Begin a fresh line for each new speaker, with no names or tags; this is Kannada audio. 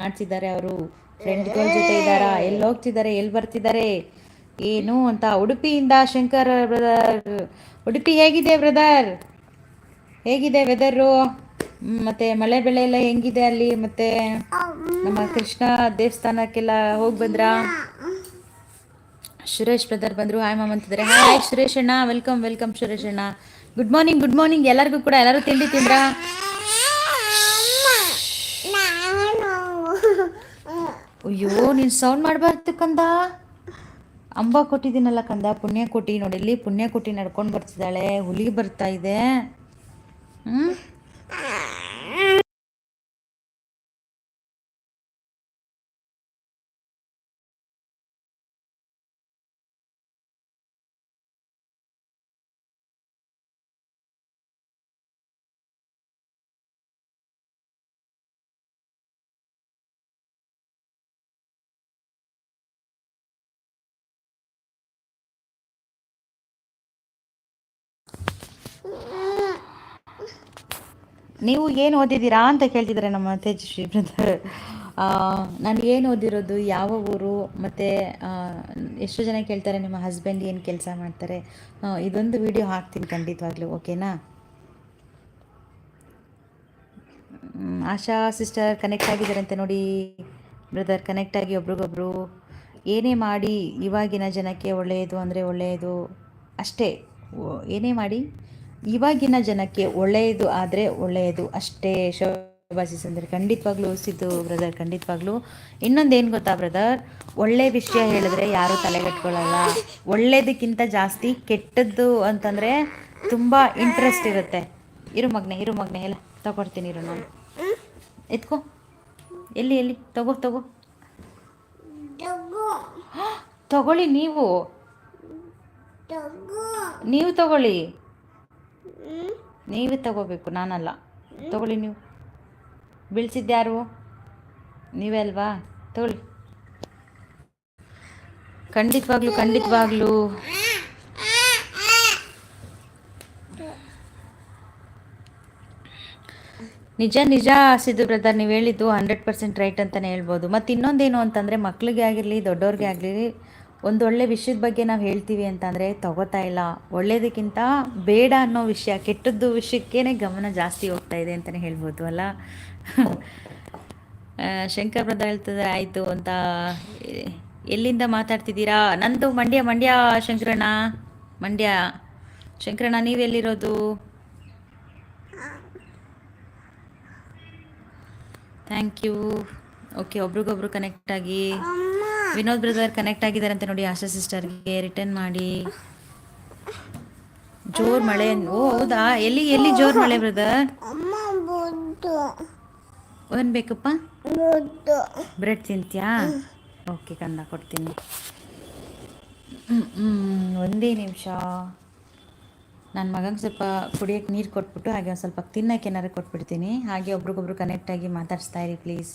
ಮಾಡ್ತಿದ್ದಾರೆ ಅವರು. ಫ್ರೆಂಡ್ಗಳ ಜೊತೆ ಇದ್ದಾರಾ? ಎಲ್ಲಿ ಹೋಗ್ತಿದ್ದಾರೆ? ಎಲ್ಲಿ ಬರ್ತಿದ್ದಾರೆ? ಏನು ಅಂತ ಉಡುಪಿಯಿಂದ ಶಂಕರ್ ಬ್ರದರ್, ಉಡುಪಿ ಹೇಗಿದೆ ಬ್ರದರ್? ಹೇಗಿದೆ ವೆದರು? ಮತ್ತೆ ಮಳೆ ಬೆಳೆ ಎಲ್ಲ ಹೆಂಗಿದೆ ಅಲ್ಲಿ? ಮತ್ತೆ ನಮ್ಮ ಕೃಷ್ಣ ದೇವಸ್ಥಾನಕ್ಕೆಲ್ಲ ಹೋಗಿ ಬಂದ್ರಾ? ಸುರೇಶ್ ಬ್ರದರ್ ಬಂದ್ರು. ಹಾಯ್ ಮಾಮ್ ಅಂತಿದ್ರೆ ಹಾಯ್ ಸುರೇಶ್ ಅಣ್ಣ. ವೆಲ್ಕಮ್ ವೆಲ್ಕಮ್ ಸುರೇಶ್ ಅಣ್ಣ. Good morning good morning. ಎಲ್ಲರಿಗೂ ಕೂಡ ಎಲ್ಲರೂ ತಿಂಡಿ ತಿಂದ್ರಾ? ಅಯ್ಯೋ, ನೀನು ಸೌಂಡ್ ಮಾಡಬಾರ್ದು ಕಂದ. ಅಂಬ ಕೊಟ್ಟಿದ್ದೀನಲ್ಲ ಕಂದ, ಪುಣ್ಯ ಕೊಟ್ಟಿ ನೋಡಿ, ಇಲ್ಲಿ ಪುಣ್ಯ ಕೊಟ್ಟಿ ನಡ್ಕೊಂಡು ಬರ್ತಿದ್ದಾಳೆ ಹುಲಿ ಬರ್ತಾ ಇದೆ. ಹ್ಞೂ ನೀವು ಏನು ಓದಿದ್ದೀರಾ ಅಂತ ಕೇಳ್ತಿದ್ದಾರೆ ನಮ್ಮ ತೇಜಸ್ವಿ ಬ್ರದರ್. ನಾನು ಏನು ಓದಿರೋದು, ಯಾವ ಊರು, ಮತ್ತು ಎಷ್ಟು ಜನ ಕೇಳ್ತಾರೆ ನಿಮ್ಮ ಹಸ್ಬೆಂಡ್ ಏನು ಕೆಲಸ ಮಾಡ್ತಾರೆ. ಇದೊಂದು ವಿಡಿಯೋ ಹಾಕ್ತೀನಿ ಖಂಡಿತವಾಗ್ಲೂ ಓಕೆನಾ ಆಶಾ ಸಿಸ್ಟರ್ ಕನೆಕ್ಟ್ ಆಗಿದ್ದಾರಂತೆ ನೋಡಿ. ಬ್ರದರ್ ಕನೆಕ್ಟ್ ಆಗಿ ಒಬ್ರಿಗೊಬ್ರು. ಏನೇ ಮಾಡಿ, ಇವಾಗಿನ ಜನಕ್ಕೆ ಒಳ್ಳೆಯದು ಅಂದರೆ ಒಳ್ಳೆಯದು. ಅಷ್ಟೇ ಏನೇ ಮಾಡಿ ಇವಾಗಿನ ಜನಕ್ಕೆ ಒಳ್ಳೆಯದು ಆದರೆ ಒಳ್ಳೆಯದು. ಅಷ್ಟೇ ಶೋಭಾಸಿ ಅಂದರೆ ಖಂಡಿತವಾಗ್ಲೂ ಸಿದ್ದು ಬ್ರದರ್ ಖಂಡಿತವಾಗ್ಲೂ. ಇನ್ನೊಂದು ಏನು ಗೊತ್ತಾ ಬ್ರದರ್ ಒಳ್ಳೆ ವಿಷಯ ಹೇಳಿದ್ರೆ ಯಾರೂ ತಲೆಗಟ್ಕೊಳ್ಳಲ್ಲ ಒಳ್ಳೇದಕ್ಕಿಂತ ಜಾಸ್ತಿ ಕೆಟ್ಟದ್ದು ಅಂತಂದರೆ ತುಂಬ ಇಂಟ್ರೆಸ್ಟ್ ಇರುತ್ತೆ. ಇರು ಮಗ್ನೆ ಇರು ಮಗ್ನೆ ಎಲ್ಲ ತಗೊಡ್ತೀನಿ ಇರು ನಾನು ಎತ್ಕೋ. ಎಲ್ಲಿ ಎಲ್ಲಿ? ತಗೋ ತಗೋ. ತಗೊಳ್ಳಿ ನೀವು. ನೀವು ತಗೊಳ್ಳಿ. ನೀವೇ ತಗೋಬೇಕು, ನಾನಲ್ಲ. ತಗೊಳ್ಳಿ ನೀವು. ಬೀಳ್ಸಿದ್ಯಾರು ನೀವೇ ಅಲ್ವಾ? ತಗೊಳ್ಳಿ. ಖಂಡಿತವಾಗ್ಲೂ ಖಂಡಿತವಾಗ್ಲೂ. ನಿಜ ನಿಜ ಸಿದ್ದು ಬ್ರದರ್ ನೀವು ಹೇಳಿದ್ದು ಹಂಡ್ರೆಡ್ ಪರ್ಸೆಂಟ್ ರೈಟ್ ಅಂತಲೇ ಹೇಳ್ಬೋದು. ಮತ್ತು ಇನ್ನೊಂದೇನು ಅಂತಂದರೆ ಮಕ್ಳಿಗೆ ಆಗಿರಲಿ, ದೊಡ್ಡವ್ರಿಗೆ ಆಗಲಿ ಒಂದು ಒಳ್ಳೆ ವಿಷಯದ ಬಗ್ಗೆ ನಾವು ಹೇಳ್ತೀವಿ ಅಂತಂದರೆ ತಗೋತಾ ಇಲ್ಲ. ಒಳ್ಳೇದಕ್ಕಿಂತ ಬೇಡ ಅನ್ನೋ ವಿಷಯ, ಕೆಟ್ಟದ್ದು ವಿಷಯಕ್ಕೇ ಗಮನ ಜಾಸ್ತಿ ಹೋಗ್ತಾ ಇದೆ ಅಂತಲೇ ಹೇಳ್ಬೋದು, ಅಲ್ಲ? ಶಂಕರ್ ಬ್ರದರ್ ಹೇಳ್ತಿದ್ರೆ, ಆಯಿತು ಅಂತ. ಎಲ್ಲಿಂದ ಮಾತಾಡ್ತಿದ್ದೀರಾ? ನಂದು ಮಂಡ್ಯ ಮಂಡ್ಯ ಶಂಕರಣ್ಣ. ಮಂಡ್ಯ. ಶಂಕರಣ್ಣ, ನೀವೆಲ್ಲಿರೋದು? ಥ್ಯಾಂಕ್ ಯು ಓಕೆ ಒಬ್ರಿಗೊಬ್ರು ಕನೆಕ್ಟ್ ಆಗಿ. ವಿನೋದ್ ಬ್ರದರ್ ಕನೆಕ್ಟ್ ಆಗಿದ್ದಾರಂತೆ ನೋಡಿ ಆಶಾ ಸಿಸ್ಟರ್ಗೆ ರಿಟರ್ನ್ ಮಾಡಿ. ಜೋರ್ ಮಳೆ ಓ ಹೌದಾ? ಎಲ್ಲಿ ಎಲ್ಲಿ ಜೋರ್ ಮಳೆ ಬ್ರದರ್ ಏನ್ ಬೇಕಪ್ಪ? ಬ್ರೆಡ್ ತಿಂತ್ಯಾ? ಓಕೆ ಕಂದ ಕೊಡ್ತೀನಿ. ಒಂದೇ ನಿಮಿಷ. ನನ್ನ ಮಗಂಗೆ ಸ್ವಲ್ಪ ಕುಡಿಯೋಕ್ಕೆ ನೀರು ಕೊಟ್ಬಿಟ್ಟು ಹಾಗೆ ಒಂದು ಸ್ವಲ್ಪ ತಿನ್ನಕ್ಕೆ ಏನಾರು ಕೊಟ್ಬಿಡ್ತೀನಿ. ಹಾಗೆ ಒಬ್ರಿಗೊಬ್ರು ಕನೆಕ್ಟ್ ಆಗಿ ಮಾತಾಡಿಸ್ತಾ ಇರಿ ಪ್ಲೀಸ್